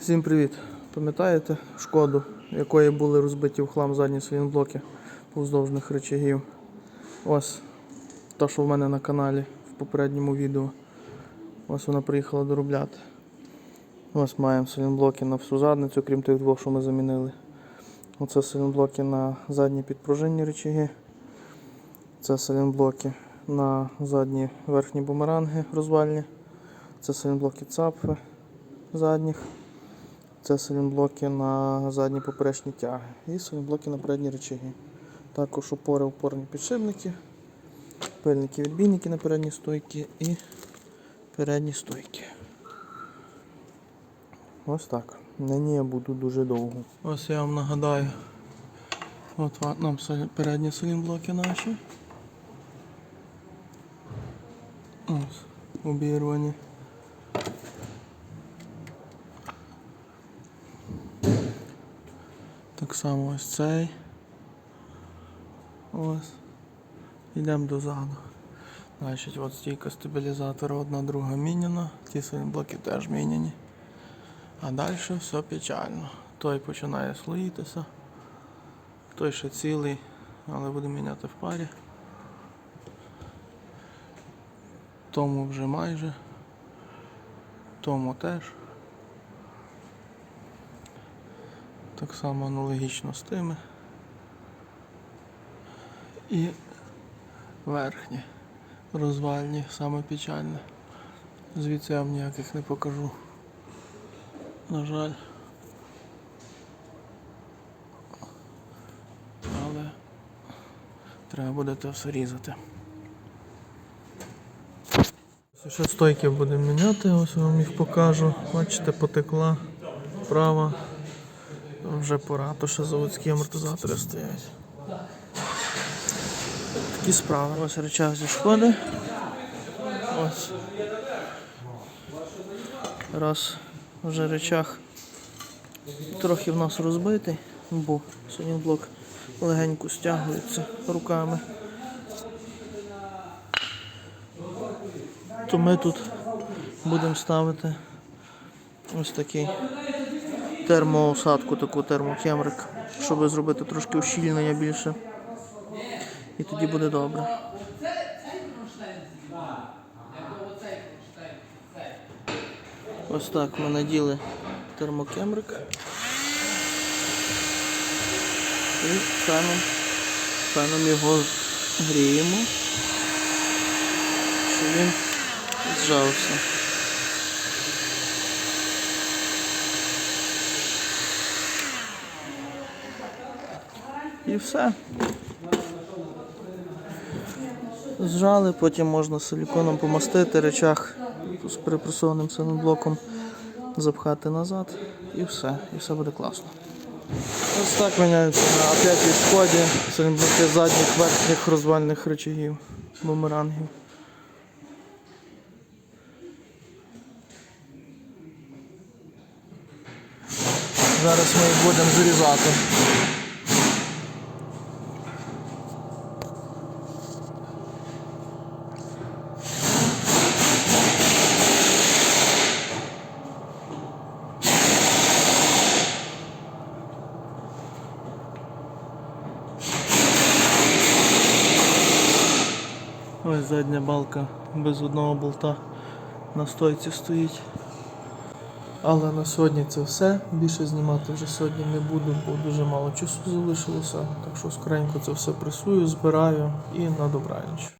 Всім привіт! Пам'ятаєте шкоду, якої були розбиті в хлам задні свінблоки повздовжних речагів? Ось та, що в мене на каналі в попередньому відео. Ось вона приїхала доробляти. Ось маємо силінблоки на всю задницю, крім тих двох, що ми замінили. Оце силінблоки на задні підпружинні речаги. Це силінблоки на задні верхні бумеранги розвальні. Це силінблоки цапфи задніх. Це силінблоки на задні поперечні тяги і силінблоки на передні речаги. Також опори опорні підшипники, пильники відбійники на передні стойки і передні стойки. Ось так. Нині я буду дуже довго. Ось я вам нагадаю. От нам передні силінблоки наші. Ось, обірвані. Так само ось цей. Ось. Йдемо дозаду. Значить, от стійка стабілізатора одна друга міняна. Ті блоки теж міняні. А далі все печально. Той починає слоїтися. Той ще цілий, але буде міняти в парі. Тому вже майже. Тому теж. Так само аналогічно з тими. І верхні розвальні, саме печальне. Звідси я вам ніяких не покажу. На жаль. Але треба буде це все різати. Ще стойки будемо міняти, ось я вам їх покажу. Бачите, потекла права. Вже пора, то ще заводські амортизатори стоять. Такі справи. Ось речах зі шкоди. Ось. Раз вже речах трохи в нас розбитий, бо сьогодні блок легенько стягується руками. То ми тут будемо ставити ось такий термоосадку, таку термокемрик, щоб зробити трошки ущільнення більше. І тоді буде добре. Ось так ми наділи термокемрик. І феном, феном його гріємо, щоб він зжався. І все. Зжали, потім можна силіконом помастити речах з припресованим силоблоком, запхати назад і все. І все буде класно. Ось так міняються на п'ятій шкоді силінблоки задніх верхніх розвальних речагів, бумерангів. Зараз ми їх будемо зрізати. Ось задня балка без одного болта на стойці стоїть. Але на сьогодні це все. Більше знімати вже сьогодні не буду, бо дуже мало часу залишилося. Так що скоренько це все пресую, збираю і на добраніч.